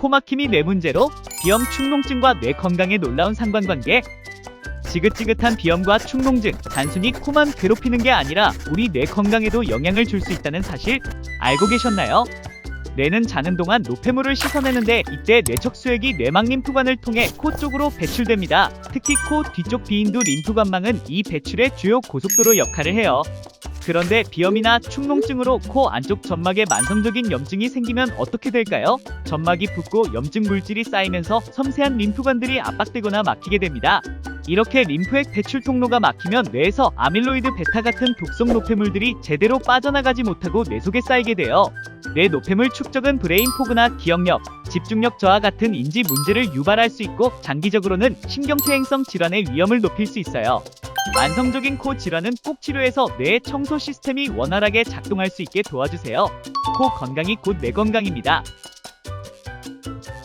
코막힘이 뇌 문제로 비염 축농증과 뇌 건강에 놀라운 상관관계 지긋지긋한 비염과 축농증 단순히 코만 괴롭히는 게 아니라 우리 뇌 건강에도 영향을 줄 수 있다는 사실 알고 계셨나요? 뇌는 자는 동안 노폐물을 씻어내는데 이때 뇌척 수액이 뇌막 림프관을 통해 코 쪽으로 배출됩니다. 특히 코 뒤쪽 비인두 림프관망은 이 배출의 주요 고속도로 역할을 해요. 그런데 비염이나 축농증으로 코 안쪽 점막에 만성적인 염증이 생기면 어떻게 될까요? 점막이 붓고 염증 물질이 쌓이면서 섬세한 림프관들이 압박되거나 막히게 됩니다. 이렇게 림프액 배출 통로가 막히면 뇌에서 아밀로이드 베타 같은 독성 노폐물들이 제대로 빠져나가지 못하고 뇌 속에 쌓이게 돼요. 뇌 노폐물 축적은 브레인 포그나 기억력, 집중력 저하 같은 인지 문제를 유발할 수 있고 장기적으로는 신경퇴행성 질환의 위험을 높일 수 있어요. 만성적인 코 질환은 꼭 치료해서 뇌의 청소 시스템이 원활하게 작동할 수 있게 도와주세요. 코 건강이 곧뇌 건강입니다.